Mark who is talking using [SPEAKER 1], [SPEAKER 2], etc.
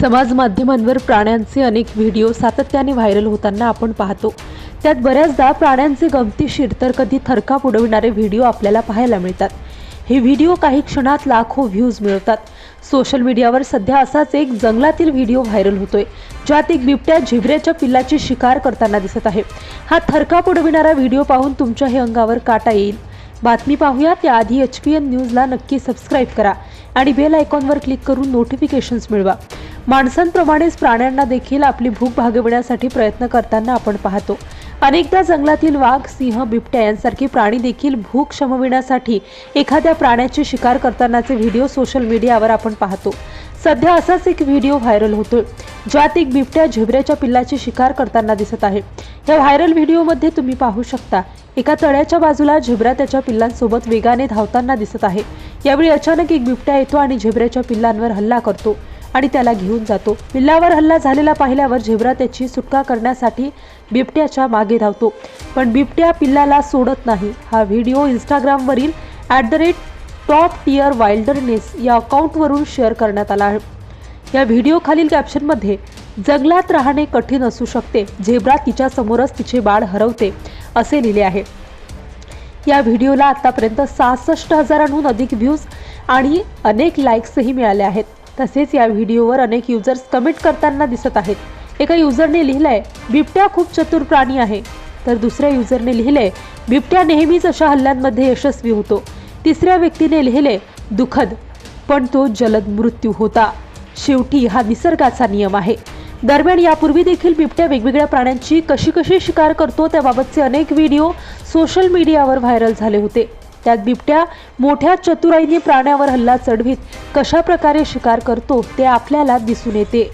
[SPEAKER 1] समाज माध्यमांवर प्राण्यांचे अनेक व्हिडिओ सातत्याने व्हायरल होताना आपण पाहतो. त्यात बऱ्याचदा प्राण्यांचे गमतीशीर तर कधी थरकाप उडविणारे व्हिडिओ आपल्याला पाहायला मिळतात. हे व्हिडिओ काही क्षणात लाखो व्ह्यूज मिळवतात. सोशल मीडियावर सध्या असाच एक जंगलातील व्हिडिओ व्हायरल होतोय ज्यात एक बिबट्या झिबऱ्याच्या पिल्लाची शिकार करताना दिसत आहे. हा थरकाप उडविणारा व्हिडिओ पाहून तुमच्या हे अंगावर काटा येईल. बातमी पाहूया त्याआधी एच पी एन न्यूजला नक्की सबस्क्राईब करा आणि बेल आयकॉनवर क्लिक करून नोटिफिकेशन्स मिळवा. माणसांप्रमाणेच प्राण्यांना देखील आपली भूक भागविण्यासाठी प्रयत्न करताना आपण पाहतो. अनेकदा जंगलातील वाघ सिंह बिबट्या यांसारखी प्राणी देखील भूक शमविण्यासाठी एखाद्या प्राण्याची शिकार करतानाचे व्हिडिओ सोशल मीडियावर आपण पाहतो. सध्या असाच एक व्हिडिओ व्हायरल होतोय ज्यात एक बिबट्या झिबऱ्याच्या पिल्लाची शिकार करताना दिसत आहे. या व्हायरल व्हिडिओमध्ये तुम्ही पाहू शकता एका तळ्याच्या बाजूला झिबरा त्याच्या पिल्लांसोबत वेगाने धावताना दिसत आहे. यावेळी अचानक एक बिबट्या येतो आणि झिबऱ्याच्या पिल्लांवर हल्ला करतो. आणि त्याला घेऊन जातो. पिल्लावर हल्ला झालेला पाहिल्यावर झेब्रा त्याची सुटका करण्यासाठी बिबट्याच्या मागे धावतो. पण बिबट्या पिल्लाला सोडत नाही. हा video इंस्टाग्रामवरील at the rate top tier wilderness या अकाउंटवरून शेअर करण्यात आला आहे. या व्हिडिओ खालील कॅप्शनमध्ये जंगलात राहणे कठीण असू शकते. झेब्रा तिच्या समोरच तिचे बाळ हरवते असे लिहिले आहे. या व्हिडिओला आतापर्यंत सहासष्ट हजारांहून अधिक व्ह्यूज आणि अनेक लाईक्सही मिळाले आहेत. तसेच या व्हिडिओवर अनेक युजर्स कमेंट करताना दिसत आहेत. एका युजरने लिहिलंय बिबट्या खूप चतुर प्राणी आहे. तर दुसऱ्या युजरने लिहिले बिबट्या नेहमीच अशा हल्ल्यांमध्ये यशस्वी होतो. तिसऱ्या व्यक्तीने लिहिले दुखद पण तो जलद मृत्यू होता. शेवटी हा निसर्गाचा नियम आहे. दरम्यान यापूर्वी देखील बिबट्या वेगवेगळ्या प्राण्यांची कशी कशी शिकार करतो त्याबाबतचे अनेक व्हिडिओ सोशल मीडियावर व्हायरल झाले होते. त्यात बिबट्या मोठ्या चतुराईने प्राण्यावर हल्ला चढवीत कशा प्रकारे शिकार करतो ते आपल्याला दिसून येते.